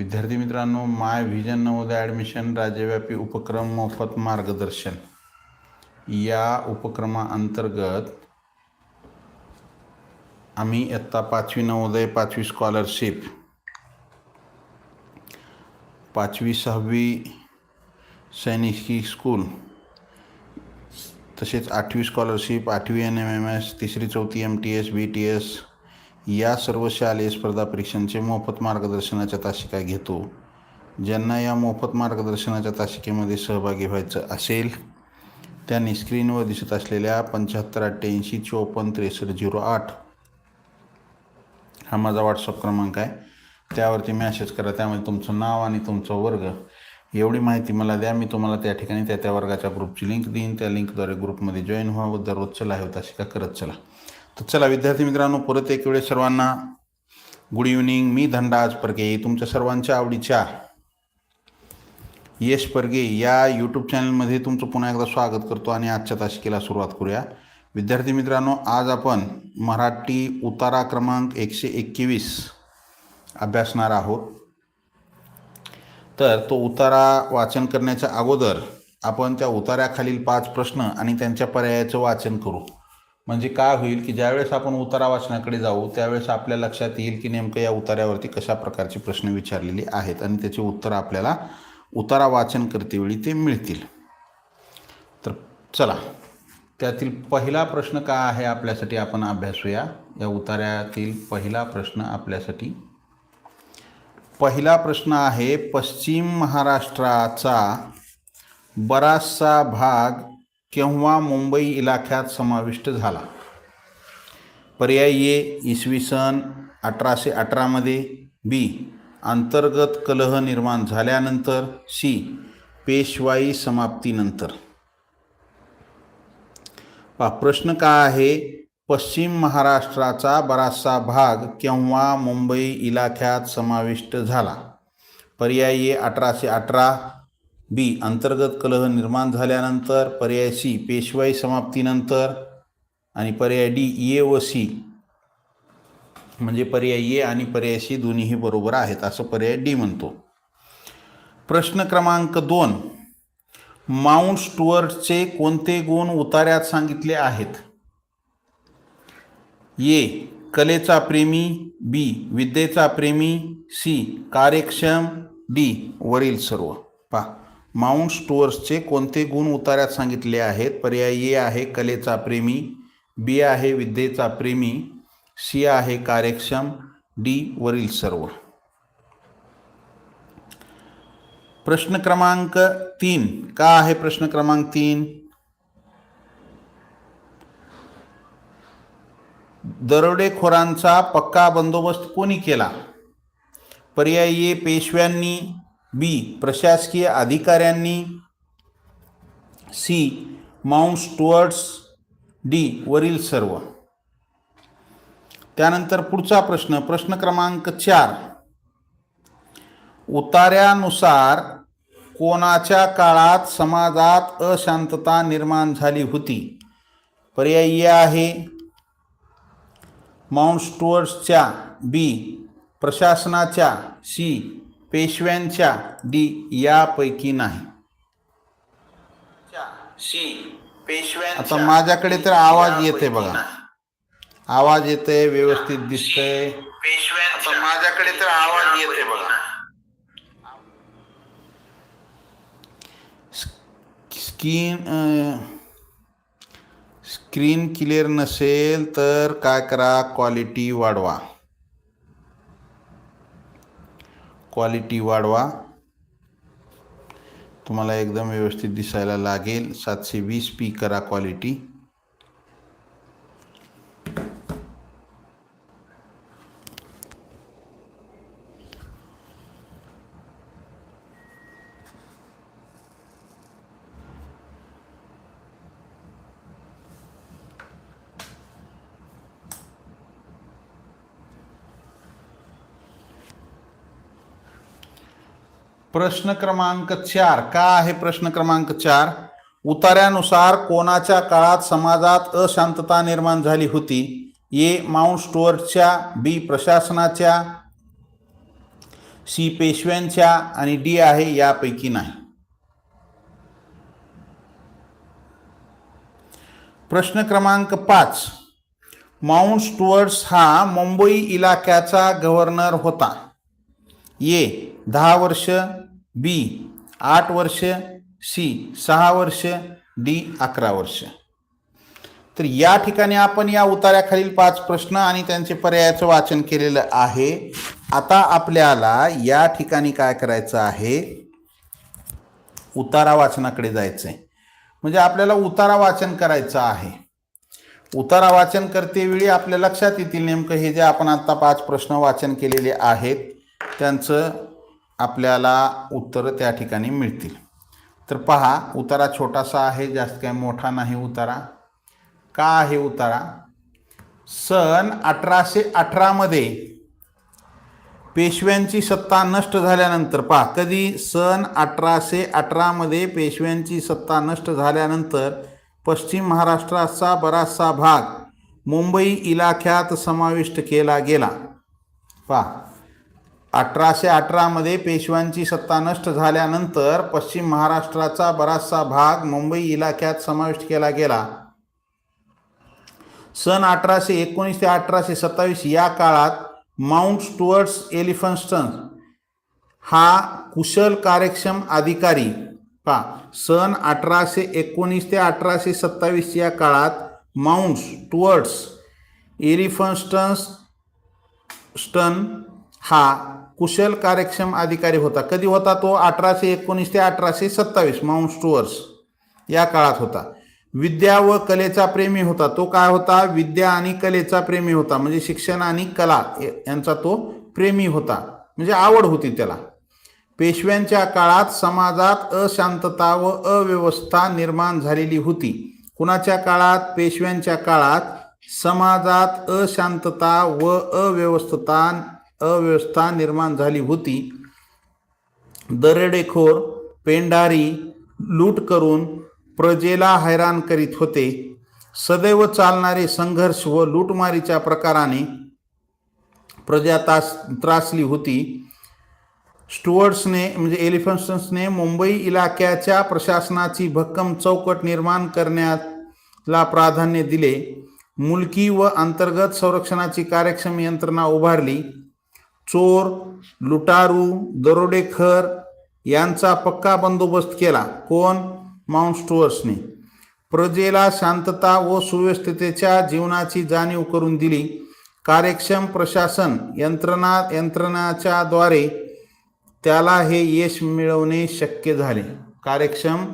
विद्यार्थी मित्रांनो माय vision Navodaya admission राज्यव्यापी उपक्रम मोफत मार्गदर्शन. या उपक्रमाअंतर्गत आम्ही इयत्ता पाचवी नवोदय पाचवी स्कॉलरशिप पाचवी सहावी सैनिकी स्कूल तसेच आठवी स्कॉलरशिप आठवी एन एम एम एस तिसरी चौथी M T S B T S या सर्व शालेय स्पर्धा परीक्षांचे मोफत मार्गदर्शनाच्या तासिका घेतो. ज्यांना या मोफत मार्गदर्शनाच्या तासिकेमध्ये सहभागी व्हायचं असेल त्यांनी स्क्रीनवर दिसत असलेल्या पंच्याहत्तर अठ्ठ्याऐंशी चोपन्न त्रेसष्ट झिरो आठ हा माझा व्हॉट्सअप क्रमांक आहे. त्यावरती मॅसेज करा त्यामध्ये तुमचं नाव आणि तुमचा वर्ग. एवढी माहिती मला द्या मी तुम्हाला त्या ठिकाणी त्या त्या वर्गाच्या ग्रुपची लिंक देईन. त्या लिंकद्वारे ग्रुपमध्ये जॉईन व्हावं चला हे तासिका करत चला. तर चला विद्यार्थी मित्रांनो परत एक वेळेस सर्वांना गुड इव्हनिंग मी धनराज परगे तुमच्या सर्वांच्या आवडीच्या यश परगे या यूट्यूब चॅनलमध्ये तुमचं पुन्हा एकदा स्वागत करतो आणि आजच्या तासिकेला सुरुवात करूया. विद्यार्थी मित्रांनो आज आपण मराठी उतारा क्रमांक एकशे एकवीस अभ्यासणार आहोत. तर तो उतारा वाचन करण्याच्या अगोदर आपण त्या उतार्याखालील पाच प्रश्न आणि त्यांच्या पर्यायाचं वाचन करू. म्हणजे काय होईल की ज्यावेळेस आपण उतारा वाचनाकडे जाऊ त्यावेळेस आपल्या लक्षात येईल की नेमकं या उतार्यावरती कशा प्रकारचे प्रश्न विचारलेले आहेत आणि त्याची उत्तरं आपल्याला उतारा वाचन करतेवेळी ते मिळतील. तर चला त्यातील पहिला प्रश्न काय आहे आपल्यासाठी आपण अभ्यासूया. या उतार्यातील पहिला प्रश्न आपल्यासाठी. पहिला प्रश्न आहे पश्चिम महाराष्ट्राचा बराचसा भाग केव्हा मुंबई इलाख्यात समाविष्ट झाला? पर्यायी ए इसवी सन अठराशे अठरामध्ये बी अंतर्गत कलह निर्माण झाल्यानंतर सी पेशवाई समाप्तीनंतर. पा प्रश्न काय आहे? पश्चिम महाराष्ट्राचा बराचसा भाग केव्हा मुंबई इलाख्यात समाविष्ट झाला? पर्यायी अठराशे अठरा बी अंतर्गत कलह निर्माण झाल्यानंतर पर्याय सी पेशवाई समाप्तीनंतर आणि पर्याय डी ए व सी. म्हणजे पर्याय ए आणि पर्याय सी दोन्हीही बरोबर आहेत असं पर्याय डी म्हणतो. प्रश्न क्रमांक दोन. माउंट स्टुअर्टचे कोणते गुण उतार्यात सांगितले आहेत? ए कलेचा प्रेमी बी विद्येचा प्रेमी सी कार्यक्षम डी वरील सर्व. पा माउंट स्टोअर्सचे कोणते गुण उतार्यात सांगितले आहेत? पर्याय ए आहे कलेचा प्रेमी बी आहे विद्येचा प्रेमी सी आहे कार्यक्षम डी वरील सर्व. प्रश्न क्रमांक तीन. का आहे प्रश्न क्रमांक तीन? दरोडेखोरांचा पक्का बंदोबस्त कोणी केला? पर्याय ए पेशव्यांनी बी. प्रशासकीय अधिकाऱ्यांनी. सी. Mount Stuarts. डी. वरील सर्व. त्यानंतर पुढचा प्रश्न प्रश्न क्रमांक चार. उतार्यानुसार कोणाच्या काळात समाजात अशांतता निर्माण झाली होती? पर्यायी आहे. माउंट स्टुअर्ट्सच्या बी. प्रशासनाच्या सी. पेशव्यांच्या डी यापैकी नाही. आता माझ्याकडे तर आवाज येते बघा. आवाज येते व्यवस्थित दिसतंय आता माझ्याकडे तर आवाज येते बघा. स्क्रीन स्क्रीन क्लिअर नसेल तर काय करा क्वालिटी वाढवा. क्वालिटी वाढवा. तुम्हाला एकदम व्यवस्थित दिसायला लागेल. सातशे वीस पी करा क्वालिटी प्रश्न क्रमांक चार. का आहे प्रश्न क्रमांक चार? उतार्यानुसार कोणाच्या काळात समाजात अशांतता निर्माण झाली होती? ए. माउंट स्टुअर्टच्या बी. प्रशासनाच्या सी. पेशव्यांच्या आणि डी आहे यापैकी नाही. प्रश्न क्रमांक पाच. माउंट स्टुअर्ट्स हा मुंबई इलाक्याचा गव्हर्नर होता. ए. दहा वर्ष बी आठ वर्ष सी सहा वर्ष डी अकरा वर्ष. तर या ठिकाणी आपण या उतार्याखालील पाच प्रश्न आणि त्यांचे पर्यायाचं वाचन केलेलं आहे. आता आपल्याला या ठिकाणी काय करायचं आहे? उतारा वाचनाकडे जायचं आहे म्हणजे आपल्याला उतारा वाचन करायचं आहे. उतारा वाचन करतेवेळी आपल्या लक्षात येतील नेमकं हे जे आपण आत्ता पाच प्रश्न वाचन केलेले आहेत त्यांचं आपल्याला उत्तरं त्या ठिकाणी मिळतील. तर पहा उतारा छोटासा आहे जास्त काही मोठा नाही उतारा. का आहे उतारा? सन अठराशे अठरामध्ये पेशव्यांची सत्ता नष्ट झाल्यानंतर पहा कधी? सन अठराशे अठरामध्ये पेशव्यांची सत्ता नष्ट झाल्यानंतर पश्चिम महाराष्ट्राचा बराचसा भाग मुंबई इलाख्यात समाविष्ट केला गेला. पहा अठराशे अठरामध्ये पेशव्यांची सत्ता नष्ट झाल्यानंतर पश्चिम महाराष्ट्राचा बराचसा भाग मुंबई इलाख्यात समाविष्ट केला गेला. सन अठराशे एकोणीस ते अठराशे सत्तावीस या काळात माउंट स्टुअर्ट्स एलिफन्स्टन हा कुशल कार्यक्षम अधिकारी पा सन अठराशे एकोणीस ते अठराशे सत्तावीस या काळात माउंट स्टुअर्ट्स एलिफन्स्टन्स स्टन हा कुशल कार्यक्षम अधिकारी होता. कधी होता तो? अठराशे एकोणीस ते अठराशे सत्तावीस माउंट स्टुअर्स या काळात होता. विद्या व कलेचा प्रेमी होता. तो काय होता? विद्या आणि कलेचा प्रेमी होता. म्हणजे शिक्षण आणि कला यांचा तो प्रेमी होता. म्हणजे आवड होती त्याला. पेशव्यांच्या काळात समाजात अशांतता व अव्यवस्था निर्माण झालेली होती. कुणाच्या काळात? पेशव्यांच्या काळात समाजात अशांतता व अव्यवस्थता अव्यवस्था निर्माण झाली होती. दरेडेखोर पेंढारी लूट करून प्रजेला हैराण करीत होते. सदैव चालणारे संघर्ष व लूटमारीच्या प्रकाराने प्रजा तास त्रासली होती. स्टुअर्ट्सने म्हणजे एलिफन्सन्सने मुंबई इलाक्याच्या प्रशासनाची भक्कम चौकट निर्माण करण्याला प्राधान्य दिले. मुलकी व अंतर्गत संरक्षणाची कार्यक्षम यंत्रणा उभारली. चोर लुटारू दरोडेखर यांचा पक्का बंदोबस्त केला. कोण? माउंट स्टुअर्सने प्रजेला शांतता व सुव्यवस्थेच्या जीवनाची जाणीव करून दिली. कार्यक्षम प्रशासन यंत्रणा यंत्रणाच्या द्वारे त्याला हे यश मिळवणे शक्य झाले. कार्यक्षम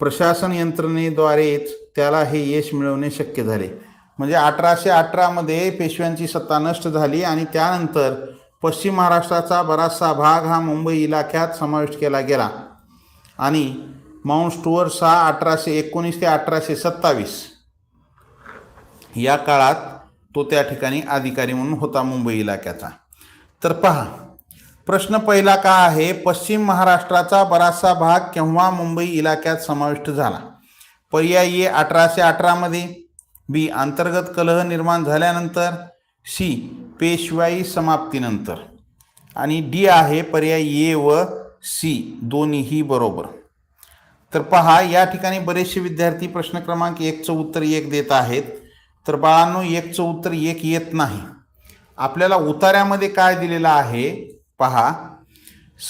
प्रशासन यंत्रणेद्वारेच त्याला हे यश मिळवणे शक्य झाले. म्हणजे अठराशे अठरामध्ये पेशव्यांची सत्ता नष्ट झाली आणि त्यानंतर पश्चिम महाराष्ट्राचा बराचसा भाग हा मुंबई इलाख्यात समाविष्ट केला गेला. आणि माउंट स्टुअर्स हा अठराशे एकोणीस ते अठराशे सत्तावीस या काळात तो त्या ठिकाणी अधिकारी म्हणून होता मुंबई इलाक्याचा तर पहा प्रश्न पहिला का आहे? पश्चिम महाराष्ट्राचा बराचसा भाग केव्हा मुंबई इलाक्यात समाविष्ट झाला? पर्यायी अठराशे अठरामध्ये बी अंतर्गत कलह निर्माण झाल्यानंतर सी पेशवाई समाप्तीनंतर. आणि डी आहे पर्याय ए व सी दोन्हीही बरोबर. तर पहा या ठिकाणी बरेचसे विद्यार्थी प्रश्न क्रमांक एकचं उत्तर एक देत आहेत. तर बाळांनो एकचं उत्तर एक येत नाही. आपल्याला उतार्यामध्ये काय दिलेलं आहे? पहा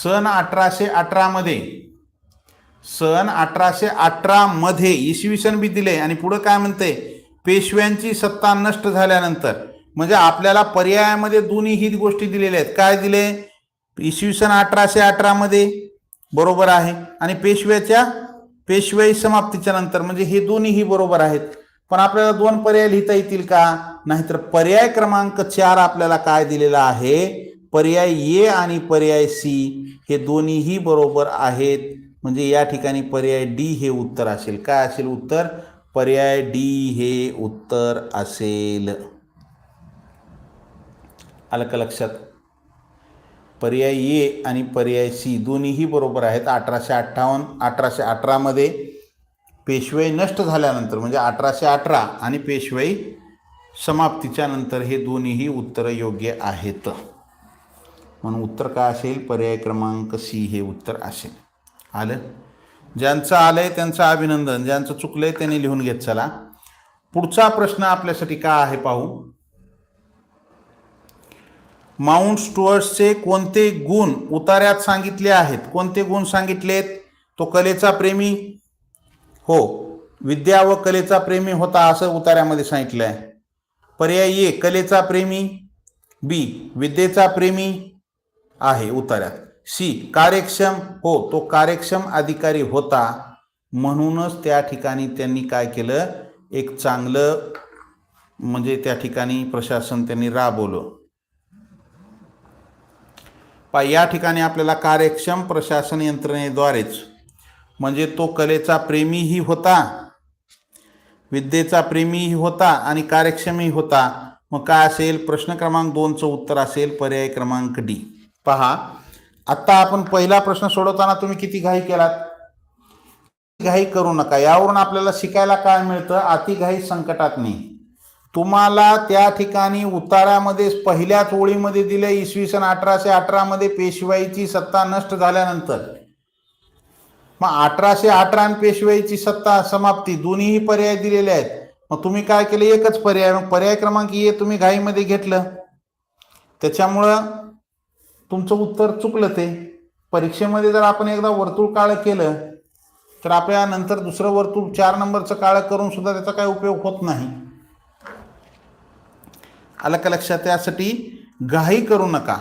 सन अठराशे अठरामध्ये सन अठराशे अठरामध्ये इसवी सन बी दिले. आणि पुढं काय म्हणते? पेशव्यांची सत्ता नष्ट झाल्यानंतर म्हणजे आपल्याला पर्यायामध्ये दोन्ही ही गोष्टी दिलेल्या आहेत. काय दिले? इसवी सन अठराशे अठरामध्ये बरोबर आहे. आणि पेशव्याच्या पेशवाई समाप्तीच्या नंतर म्हणजे हे दोन्हीही बरोबर आहेत. पण आपल्याला दोन पर्याय लिहिता येतील का? नाहीतर पर्याय क्रमांक चार आपल्याला काय दिलेला आहे? पर्याय ए आणि पर्याय सी हे दोन्हीही बरोबर आहेत. म्हणजे या ठिकाणी पर्याय डी हे उत्तर असेल. काय असेल उत्तर? पर्याय डी हे उत्तर असेल. आलं का लक्षात. पर्याय ए आणि पर्याय सी दोन्हीही बरोबर आहेत. अठराशे अठ्ठावन्न अठराशे अठरामध्ये पेशवाई नष्ट झाल्यानंतर म्हणजे अठराशे अठरा आणि पेशवाई समाप्तीच्या नंतर हे दोन्हीही उत्तरं योग्य आहेत. म्हणून उत्तर काय असेल? पर्याय क्रमांक सी हे उत्तर असेल. आलं? ज्यांचं आलंय त्यांचं अभिनंदन ज्यांचं चुकलंय त्यांनी लिहून घेत चला. पुढचा प्रश्न आपल्यासाठी का आहे पाहू? माउंट स्टुअर्ट्सचे कोणते गुण उतार्यात सांगितले आहेत? कोणते गुण सांगितलेत? तो कलेचा प्रेमी? हो विद्या व कलेचा प्रेमी होता असं उतार्यामध्ये सांगितलं आहे पर्याय ए कलेचा प्रेमी. बी विद्येचा प्रेमी आहे उतार्यात. सी कार्यक्षम हो तो कार्यक्षम अधिकारी होता. म्हणूनच त्या ठिकाणी त्यांनी काय केलं? एक चांगलं म्हणजे त्या ठिकाणी प्रशासन त्यांनी राबवलं. पा या ठिकाणी आपल्याला कार्यक्षम प्रशासन यंत्रणेद्वारेच म्हणजे तो कलेचा प्रेमीही होता विद्येचा प्रेमीही होता आणि कार्यक्षमही होता. मग काय असेल? प्रश्न क्रमांक दोनचं उत्तर असेल पर्याय क्रमांक डी. पहा आत्ता आपण पहिला प्रश्न सोडवताना तुम्ही किती घाई केलात? घाई करू नका. यावरून आपल्याला शिकायला काय मिळतं? अतिघाई संकटात नाही. तुम्हाला त्या ठिकाणी उतारामध्ये पहिल्याच ओळीमध्ये दिले इसवी सन अठराशे अठरामध्ये पेशवाईची सत्ता नष्ट झाल्यानंतर. मग अठराशे अठरा आणि पेशवाईची सत्ता समाप्ती दोन्हीही पर्याय दिलेले आहेत. मग तुम्ही काय केलं? एकच पर्याय. मग पर्याय क्रमांक ये तुम्ही घाईमध्ये घेतलं. त्याच्यामुळं तुमचं उत्तर चुकलं ते. परीक्षेमध्ये जर आपण एकदा वर्तुळ काळं केलं तर आपल्या नंतर दुसरं वर्तुळ चार नंबरचं काळं करून सुद्धा त्याचा काही उपयोग होत नाही. आलं का लक्षात त्यासाठी घाई करू नका.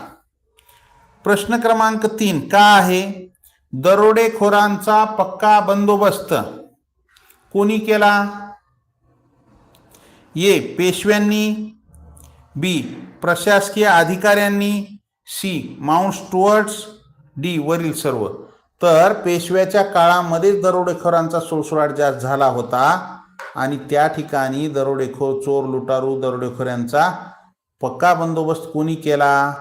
प्रश्न क्रमांक तीन का आहे? दरोडेखोरांचा पक्का बंदोबस्त. कोणी केला? ये पेशव्यांनी. बी प्रशासकीय अधिकाऱ्यांनी. सी माउंट स्टुअर्ट्स डी वरील सर्व. तर पेशव्याच्या काळामध्येच दरोडेखोरांचा सुळसुळाट जास्त झाला होता आणि त्या ठिकाणी दरोडेखोर चोर लुटारू दरोडेखोरांचा पक्का बंदोबस्त कोणी केला?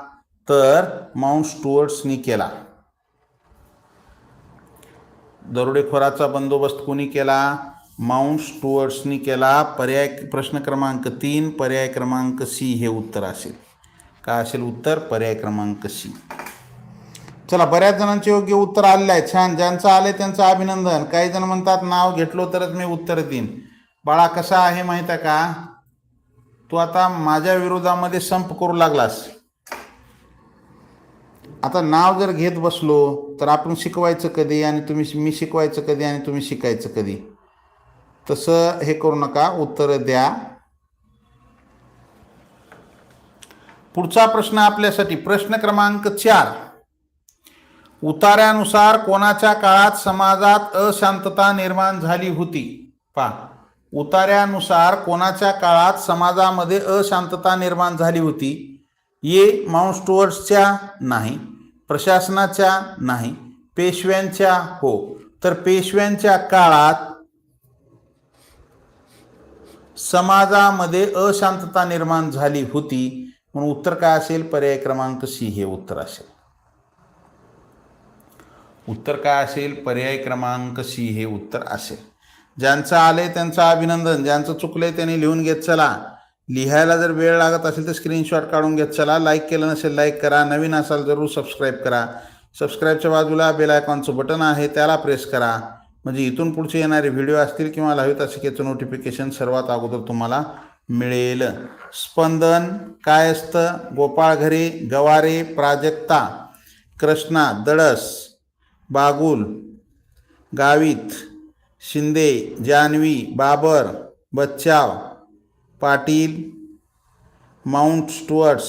तर माउंट स्टुअर्ट्सनी केला. दरोडेखोराचा बंदोबस्त कोणी केला? माउंट स्टुअर्ट्सनी केला. पर्याय प्रश्न क्रमांक तीन पर्याय क्रमांक सी हे उत्तर असेल. काय असेल उत्तर? पर्याय क्रमांक सी. चला बऱ्याच जणांचे योग्य उत्तर आलेलं आहे छान. ज्यांचं आलंय त्यांचं अभिनंदन. काही जण म्हणतात नाव घेतलो तरच मी उत्तर देईन. बाळा कसा आहे माहीत आहे का? तू आता माझ्या विरोधामध्ये संप करू लागलास. आता नाव जर घेत बसलो तर आपण शिकवायचं कधी आणि तुम्ही मी शिकवायचं कधी आणि तुम्ही शिकायचं कधी? तसं हे करू नका. उत्तर द्या. पुढचा प्रश्न आपल्यासाठी. प्रश्न क्रमांक चार. उतार्यानुसार कोणाच्या काळात समाजात अशांतता निर्माण झाली होती? पा उतार्यानुसार कोणाच्या काळात समाजामध्ये अशांतता निर्माण झाली होती? ये माउंट स्टुअर्ट्सच्या? नाही. प्रशासनाच्या? नाही. पेशव्यांच्या? हो. तर पेशव्यांच्या काळात समाजामध्ये अशांतता निर्माण झाली होती. म्हणून उत्तर काय असेल? पर्याय क्रमांक सी हे उत्तर असेल. उत्तर काय असेल? पर्याय क्रमांक सी हे उत्तर असेल. ज्यांचं आलंय त्यांचं अभिनंदन. ज्यांचं चुकलंय त्यांनी लिहून घेत चला. लिहायला जर वेळ लागत असेल तर स्क्रीनशॉट काढून घेत चला. लाईक केलं नसेल लाईक करा. नवीन असाल जरूर सबस्क्राईब करा. सबस्क्राईबच्या बाजूला बेल आयकॉनचं बटन आहे त्याला प्रेस करा. म्हणजे इथून पुढचे येणारे व्हिडिओ असतील किंवा लहावीत शिकेचं नोटिफिकेशन सर्वात अगोदर तुम्हाला मिळेल. स्पंदन काय असतं? गोपाळघरी गवारे प्राजक्ता कृष्णा दळस बागुल गावित शिंदे जानवी बाबर बच्चाव पाटील माउंट स्टुअर्ट्स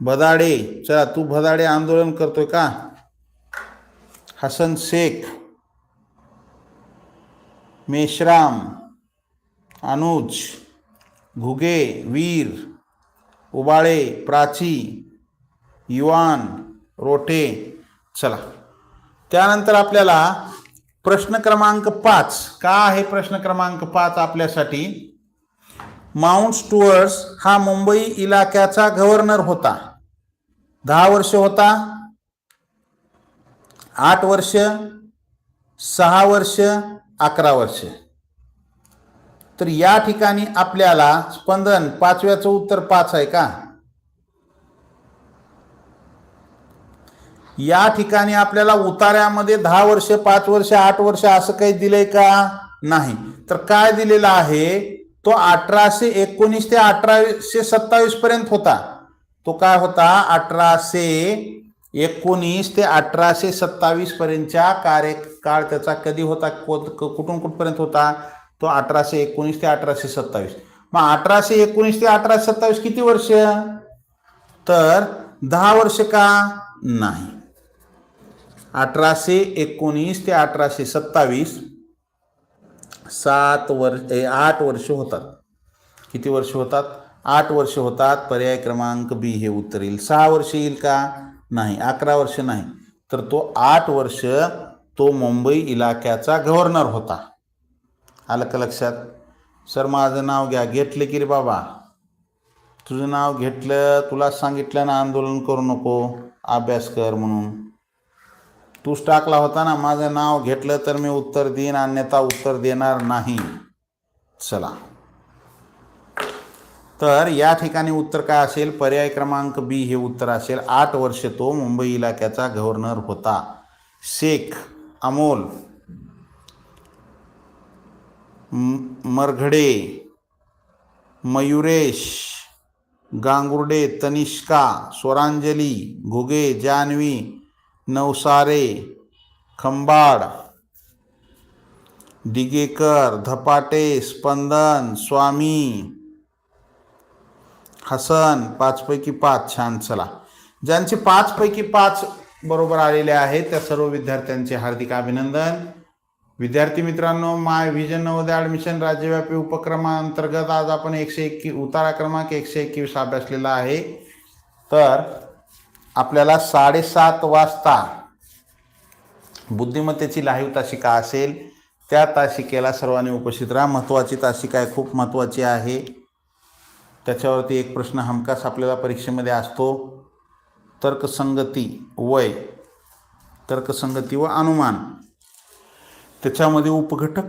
भदाडे चला तू भदाडे आंदोलन करतोय का? हसन शेख मेश्राम अनुज घुगे वीर उबाळे प्राची युवान रोटे चला. त्यानंतर आपल्याला प्रश्न क्रमांक पाच. का आहे प्रश्न क्रमांक पाच आपल्यासाठी? माउंट स्टुअर्स हा मुंबई इलाक्याचा गव्हर्नर होता. दहा वर्ष होता. आठ वर्ष सहा वर्ष अकरा वर्ष. तर या ठिकाणी आपल्याला स्पंदन पाचव्याचं उत्तर पाच आहे का? या ठिकाणी आपल्याला उतार्यामध्ये दहा वर्ष पाच वर्ष आठ वर्ष असं काही दिलंय का? नाही. तर काय दिलेलं आहे? तो अठराशे एकोणीस ते अठराशे सत्तावीस पर्यंत होता. तो काय होता? अठराशे एकोणीस ते अठराशे सत्तावीस पर्यंतच्या कार्यकाळ त्याचा कधी होता? को- कुठून कुठपर्यंत होता? तो अठराशे एकोणीस ते अठराशे सत्तावीस. मग अठराशे एकोणीस ते अठराशे सत्तावीस किती वर्ष? तर दहा वर्ष का? नाही. अठराशे एकोणीस ते अठराशे सत्तावीस सात वर्ष आठ वर्ष होतात. किती वर्ष होतात? आठ वर्ष होतात. पर्याय क्रमांक बी हे उत्तर येईल सहा वर्ष येईल का? नाही. अकरा वर्ष नाही. तर तो आठ वर्ष तो मुंबई इलाक्याचा गव्हर्नर होता. आलं का लक्षात? सर माझं नाव घ्या. घेतलं की रे बाबा. तुझं नाव घेतलं तुला सांगितलं ना आंदोलन करू नको अभ्यास कर म्हणून. तूच टाकला होता ना माझं नाव घेतलं तर मी उत्तर देईन अन्यथा उत्तर देणार नाही. चला. तर या ठिकाणी उत्तर काय असेल? पर्याय क्रमांक बी हे उत्तर असेल. आठ वर्ष तो मुंबई इलाक्याचा गव्हर्नर होता. शेख अमोल मरघडे मयुरेश गांगुर्डे तनिष्का स्वरांजली घुगे जानवी नवसारे खंबाड दिगेकर धपाटे स्पंदन स्वामी हसन पाचपैकी पाच छान चला. ज्यांचे पाचपैकी पाच बरोबर आलेले आहेत त्या सर्व विद्यार्थ्यांचे हार्दिक अभिनंदन. विद्यार्थी मित्रांनो माय व्हिजन नवोदय ॲडमिशन राज्यव्यापी उपक्रमांतर्गत आज आपण एकशे एकवी उतारा क्रमांक एकशे एकवीस अभ्यासलेला आहे. तर आपल्याला साडेसात वाजता बुद्धिमत्तेची लाईव्ह तासिका असेल. त्या तासिकेला सर्वांनी उपस्थित राहा. महत्त्वाची तासिका आहे खूप महत्त्वाची आहे. त्याच्यावरती एक प्रश्न हमखास आपल्याला परीक्षेमध्ये असतो. तर्कसंगती वय तर्कसंगती व अनुमान. त्याच्यामध्ये उपघटक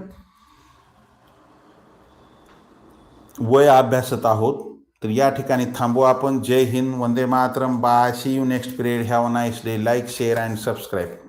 वय अभ्यासत आहोत. तर या ठिकाणी थांबू आपण. जय हिंद. वंदे Mataram. Bye. See you next period have nice day like share and subscribe